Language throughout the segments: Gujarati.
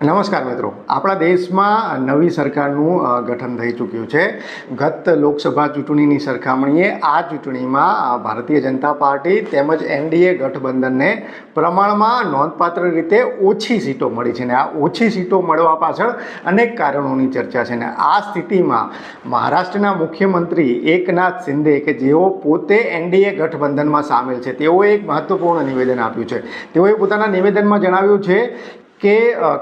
નમસ્કાર મિત્રો. આપણા દેશમાં નવી સરકારનું ગઠન થઈ ચૂક્યું છે. ગત લોકસભા ચૂંટણીની સરખામણીએ આ ચૂંટણીમાં ભારતીય જનતા પાર્ટી તેમજ એનડીએ ગઠબંધનને પ્રમાણમાં નોંધપાત્ર રીતે ઓછી સીટો મળી છે ને આ ઓછી સીટો મળવા પાછળ અનેક કારણોની ચર્ચા છે ને આ સ્થિતિમાં મહારાષ્ટ્રના મુખ્યમંત્રી એકનાથ શિંદે કે જેઓ પોતે એનડીએ ગઠબંધનમાં સામેલ છે, તેઓએ એક મહત્વપૂર્ણ નિવેદન આપ્યું છે. તેઓએ પોતાના નિવેદનમાં જણાવ્યું છે કે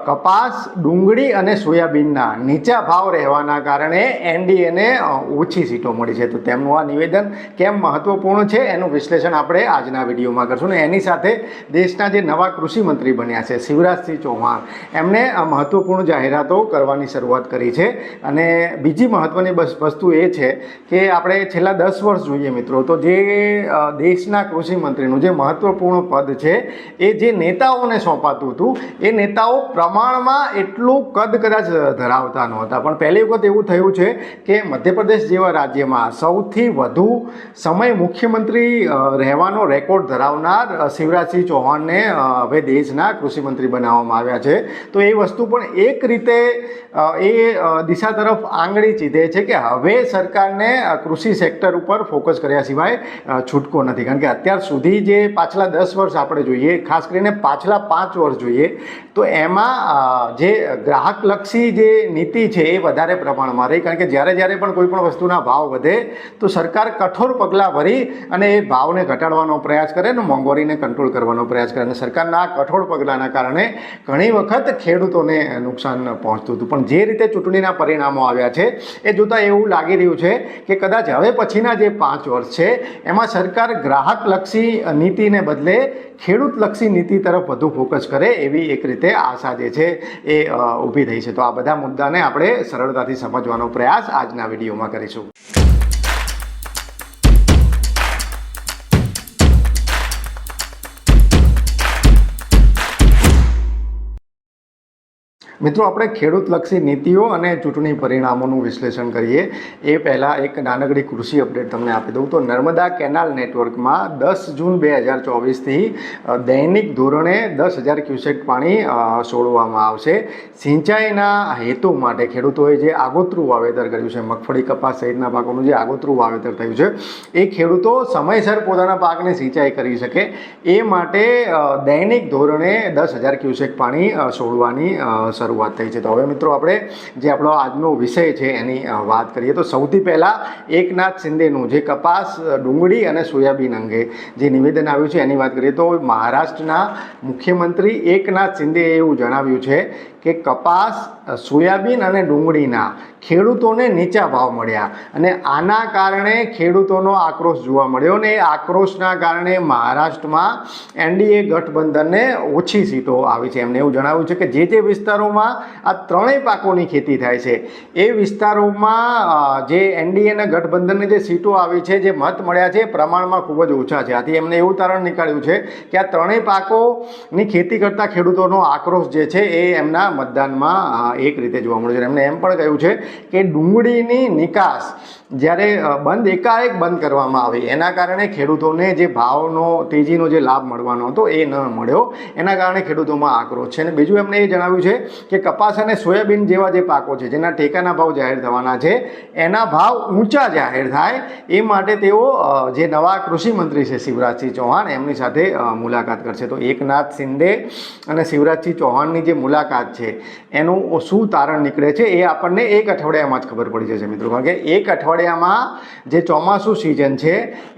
કપાસ, ડુંગળી અને સોયાબીનના નીચા ભાવ રહેવાના કારણે એનડીએને ઓછી સીટો મળી છે. તો તેમનું આ નિવેદન કેમ મહત્વપૂર્ણ છે એનું વિશ્લેષણ આપણે આજના વિડીયોમાં કરશું. ને એની સાથે દેશના જે નવા કૃષિ મંત્રી બન્યા છે, શિવરાજસિંહ ચૌહાણ, એમણે મહત્વપૂર્ણ જાહેરાતો કરવાની શરૂઆત કરી છે. અને બીજી મહત્વની વસ્તુ એ છે કે આપણે છેલ્લા દસ વર્ષ જોઈએ મિત્રો, તો જે દેશના કૃષિ મંત્રીનું જે મહત્વપૂર્ણ પદ છે, એ જે નેતાઓને સોંપાતું હતું, એ નેતાઓ પ્રમાણમાં એટલું કદ કદાચ ધરાવતા નહોતા. પણ પહેલી વખત એવું થયું છે કે મધ્યપ્રદેશ જેવા રાજ્યમાં સૌથી વધુ સમય મુખ્યમંત્રી રહેવાનો રેકોર્ડ ધરાવનાર શિવરાજસિંહ ચૌહાણને હવે દેશના કૃષિમંત્રી બનાવવામાં આવ્યા છે. તો એ વસ્તુ પણ એક રીતે એ દિશા તરફ આંગળી ચીધે છે કે હવે સરકારને કૃષિ સેક્ટર ઉપર ફોકસ કર્યા સિવાય છૂટકો નથી. કારણ કે અત્યાર સુધી જે પાછલા દસ વર્ષ આપણે જોઈએ, ખાસ કરીને પાછલા પાંચ વર્ષ જોઈએ તો એમાં જે ગ્રાહકલક્ષી જે નીતિ છે એ વધારે પ્રમાણમાં રહી. કારણ કે જ્યારે જ્યારે પણ કોઈ પણ વસ્તુના ભાવ વધે, તો સરકાર કઠોર પગલાં ભરી અને એ ભાવને ઘટાડવાનો પ્રયાસ કરે અને મોંઘવારીને કંટ્રોલ કરવાનો પ્રયાસ કરે. અને સરકારના કઠોર પગલાંના કારણે ઘણી વખત ખેડૂતોને નુકસાન પહોંચતું હતું. પણ જે રીતે ચૂંટણીના પરિણામો આવ્યા છે, એ જોતાં એવું લાગી રહ્યું છે કે કદાચ હવે પછીના જે પાંચ વર્ષ છે, એમાં સરકાર ગ્રાહકલક્ષી નીતિને બદલે ખેડૂતલક્ષી નીતિ તરફ વધુ ફોકસ કરે એવી એક રીતે આશા જે છે એ ઊભી થઈ છે. તો આ બધા મુદ્દાને આપણે સરળતાથી સમજવાનો પ્રયાસ આજના વિડીયોમાં કરીશું. મિત્રો આપણે ખેડૂતલક્ષી નીતિઓ અને ચૂંટણી પરિણામોનું વિશ્લેષણ કરીએ. એ પહેલાં એક નાનકડી કૃષિ અપડેટ તમને આપી દઉં તો નર્મદા કેનાલ નેટવર્કમાં દસ જૂન બે હજાર ચોવીસથી દૈનિક ધોરણે દસ હજાર ક્યુસેક પાણી છોડવામાં આવશે. સિંચાઈના હેતુ માટે ખેડૂતોએ જે આગોતરું વાવેતર કર્યું છે મગફળી કપાસ સહિતના પાકોનું જે આગોતરું વાવેતર થયું છે એ ખેડૂતો સમયસર પોતાના પાકને સિંચાઈ કરી શકે. એ માટે દૈનિક ધોરણે દસ હજાર ક્યુસેક પાણી છોડવાની અ, શરૂઆત થઈ છે. તો હવે મિત્રો આપણે જે આપણો આજનો વિષય છે એની વાત કરીએ. તો સૌથી પહેલાં એકનાથ શિંદેનું જે કપાસ ડુંગળી અને સોયાબીન અંગે જે નિવેદન આવ્યું છે એની વાત કરીએ તો મહારાષ્ટ્રના મુખ્યમંત્રી એકનાથ શિંદેએ એવું જણાવ્યું છે કે કપાસ સોયાબીન અને ડુંગળીના ખેડૂતોને નીચા ભાવ મળ્યા અને આના કારણે ખેડૂતોનો આક્રોશ જોવા મળ્યો અને એ આક્રોશના કારણે મહારાષ્ટ્રમાં એનડીએ ગઠબંધનને ઓછી સીટો આવી છે. એમને એવું જણાવ્યું છે કે જે જે વિસ્તારોમાં આ ત્રણેય પાકોની ખેતી થાય છે, એ વિસ્તારોમાં જે એનડીએના ગઠબંધનની જે સીટો આવી છે, જે મત મળ્યા છે, એ પ્રમાણમાં ખૂબ જ ઓછા છે. આથી એમને એવું તારણ નીકાળ્યું છે કે આ ત્રણેય પાકોની ખેતી કરતા ખેડૂતોનો આક્રોશ જે છે, એ એમના મતદાનમાં એક રીતે જોવા મળે છે. એમને એમ પણ કહ્યું છે કે ડુંગળીની નિકાસ જ્યારે બંધ એકાએક બંધ કરવામાં આવી, એના કારણે ખેડૂતોને જે ભાવનો, તેજીનો જે લાભ મળવાનો હતો એ ન મળ્યો. એના કારણે ખેડૂતોમાં આક્રોશ છે. અને બીજું એમણે એ જણાવ્યું છે કે કપાસ અને સોયાબીન જેવા જે પાકો છે, જેના ટેકાના ભાવ જાહેર થવાના છે, એના ભાવ ઊંચા જાહેર થાય, એ માટે તેઓ જે નવા કૃષિ મંત્રી છે શિવરાજસિંહ ચૌહાણ, એમની સાથે મુલાકાત કરશે. તો એકનાથ શિંદે અને શિવરાજસિંહ ચૌહાણની જે મુલાકાત છે, એનું શું તારણ નીકળે છે એ આપણને એક અઠવાડિયામાં જ ખબર પડી જશે મિત્રો. કારણ કે એક અઠવાડિયામાં જે ચોમાસું સિઝન છે,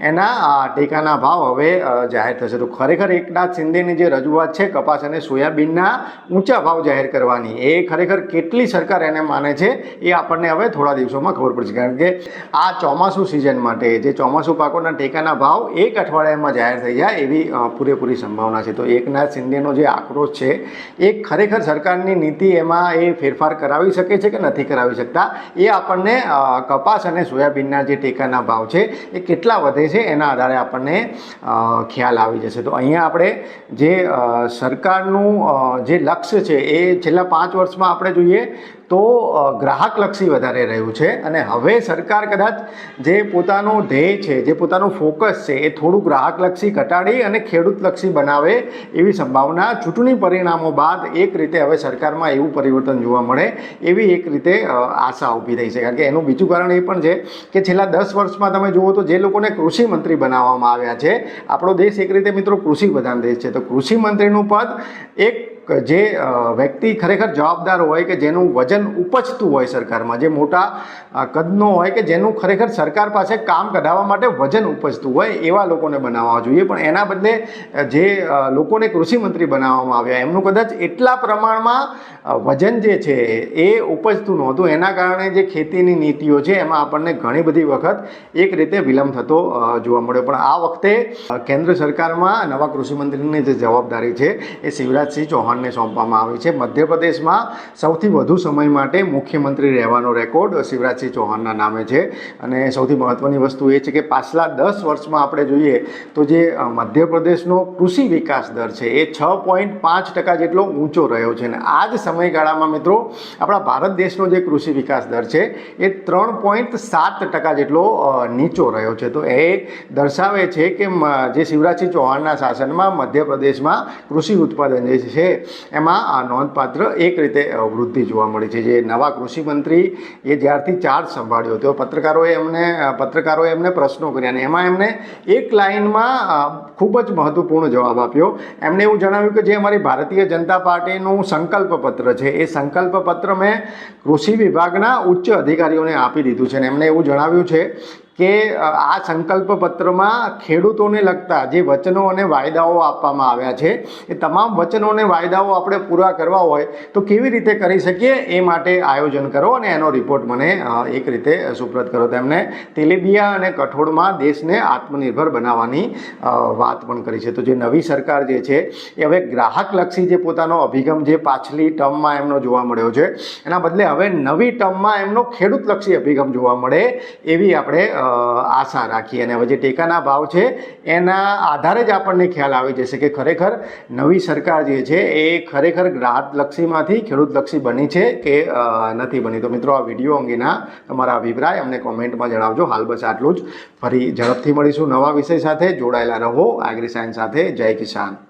એના ટેકાના ભાવ હવે જાહેર થશે. તો ખરેખર એકનાથ શિંદેની જે રજૂઆત છે, કપાસ અને સોયાબીનના ઊંચા ભાવ જાહેર કરવાની, એ ખરેખર કેટલી સરકાર એને માને છે, એ આપણને હવે થોડા દિવસોમાં ખબર પડશે. કારણ કે આ ચોમાસું સિઝન માટે જે ચોમાસું પાકોના ટેકાના ભાવ એક અઠવાડિયામાં જાહેર થઈ જાય એવી પૂરેપૂરી સંભાવના છે. તો એકનાથ શિંદેનો જે આક્રોશ છે, એ ખરેખર સરકારની નીતિ એમાં એ ફેરફાર કરાવી શકે છે કે નથી કરાવી શકતા, એ આપણને કપાસ અને સોયાબીનના જે ટેકાના ભાવ છે, એ કેટલા વધે છે એના આધારે આપણને ખ્યાલ આવી જશે. તો અહીંયા આપણે જે સરકારનું જે લક્ષ્ય છે એ છેલ્લા પાંચ વર્ષમાં આપણે જોઈએ તો ગ્રાહકલક્ષી વધારે રહ્યું છે અને હવે સરકાર કદાચ જે પોતાનો ધ્યેય છે, જે પોતાનું ફોકસ છે, એ થોડું ગ્રાહકલક્ષી ઘટાડી અને ખેડૂતલક્ષી બનાવે એવી સંભાવના, ચૂંટણી પરિણામો બાદ એક રીતે હવે સરકારમાં એવું પરિવર્તન જોવા મળે એવી એક રીતે આશા ઊભી થઈ છે. કારણ કે એનું બીજું કારણ એ પણ છે કે છેલ્લા દસ વર્ષમાં તમે જુઓ તો જે લોકોને કૃષિ મંત્રી બનાવવામાં આવ્યા છે, આપણો દેશ એક રીતે મિત્રો કૃષિ પ્રધાન દેશ છે. તો કૃષિ મંત્રીનું પદ એક જે વ્યક્તિ ખરેખર જવાબદાર હોય કે જેનું વજન ઉપજતું હોય સરકારમાં, જે મોટા કદનો હોય કે જેનું ખરેખર સરકાર પાસે કામ કઢાવવા માટે વજન ઉપજતું હોય, એવા લોકોને બનાવવા જોઈએ. પણ એના બદલે જે લોકોને કૃષિમંત્રી બનાવવામાં આવ્યા, એમનું કદાચ એટલા પ્રમાણમાં વજન જે છે, એ ઉપજતું નહોતું. એના કારણે જે ખેતીની નીતિઓ છે, એમાં આપણને ઘણી બધી વખત એક રીતે વિલંબ થતો જોવા મળ્યો. પણ આ વખતે કેન્દ્ર સરકારમાં નવા કૃષિમંત્રીની જે જવાબદારી છે, એ શિવરાજસિંહ ચૌહાણને સોંપવામાં આવી છે. મધ્યપ્રદેશમાં સૌથી વધુ સમય માટે મુખ્યમંત્રી રહેવાનો રેકોર્ડ શિવરાજસિંહ ચૌહાણના નામે છે. અને સૌથી મહત્ત્વની વસ્તુ એ છે કે પાછલા દસ વર્ષમાં આપણે જોઈએ તો જે મધ્યપ્રદેશનો કૃષિ વિકાસ દર છે એ છ પોઈન્ટ પાંચ ટકા જેટલો ઊંચો રહ્યો છે. અને આ જ સમયગાળામાં મિત્રો આપણા ભારત દેશનો જે કૃષિ વિકાસ દર છે એ ત્રણ પોઈન્ટ સાત ટકા જેટલો નીચો રહ્યો છે. તો એ દર્શાવે છે કે જે શિવરાજસિંહ ચૌહાણના શાસનમાં મધ્યપ્રદેશમાં કૃષિ ઉત્પાદન જે છે એમાં આ નોંધપાત્ર એક રીતે વૃદ્ધિ જોવા મળી છે. જે નવા કૃષિ મંત્રી એ જ્યારથી ચાર્જ સંભાળ્યો હતો, પત્રકારોએ એમને પત્રકારોએ એમને પ્રશ્નો કર્યા અને એમાં એમને એક લાઇનમાં ખૂબ જ મહત્વપૂર્ણ જવાબ આપ્યો. એમણે એવું જણાવ્યું કે જે અમારી ભારતીય જનતા પાર્ટીનું સંકલ્પ પત્ર છે, એ સંકલ્પ પત્ર મેં કૃષિ વિભાગના ઉચ્ચ અધિકારીઓને આપી દીધું છે અને એમણે એવું જણાવ્યું છે કે આ સંકલ્પ પત્રમાં ખેડૂતોને લગતા જે વચનો અને વાયદાઓ આપવામાં આવ્યા છે, એ તમામ વચનો અને વાયદાઓ આપણે પૂરા કરવા હોય, તો કેવી રીતે કરી શકીએ એ માટે આયોજન કરો અને એનો રિપોર્ટ મને એક રીતે સુપ્રત કરો. તેમને તેલીબિયા અને કઠોળમાં દેશને આત્મનિર્ભર બનાવવાની વાત પણ કરી છે. તો જે નવી સરકાર જે છે, એ હવે ગ્રાહકલક્ષી જે પોતાનો અભિગમ જે પાછલી ટર્મમાં એમનો જોવા મળ્યો છે, એના બદલે હવે નવી ટર્મમાં એમનો ખેડૂતલક્ષી અભિગમ જોવા મળે એવી આપણે આશા રાખીએ અને હવે જે ટેકાના ભાવ છે, એના આધારે જ આપણને ખ્યાલ આવી જશે કે ખરેખર નવી સરકાર જે છે, એ ખરેખર ગ્રાહકલક્ષીમાંથી ખેડૂતલક્ષી બની છે કે નથી બની? તો મિત્રો, આ વીડિયો અંગેના તમારા અભિપ્રાય અમને કોમેન્ટમાં જણાવજો. હાલ બસ આટલું જ. ફરી ઝડપથી મળીશું નવા વિષય સાથે. જોડાયેલા રહો. એગ્રી સાયન્સ સાથે. જય કિસાન.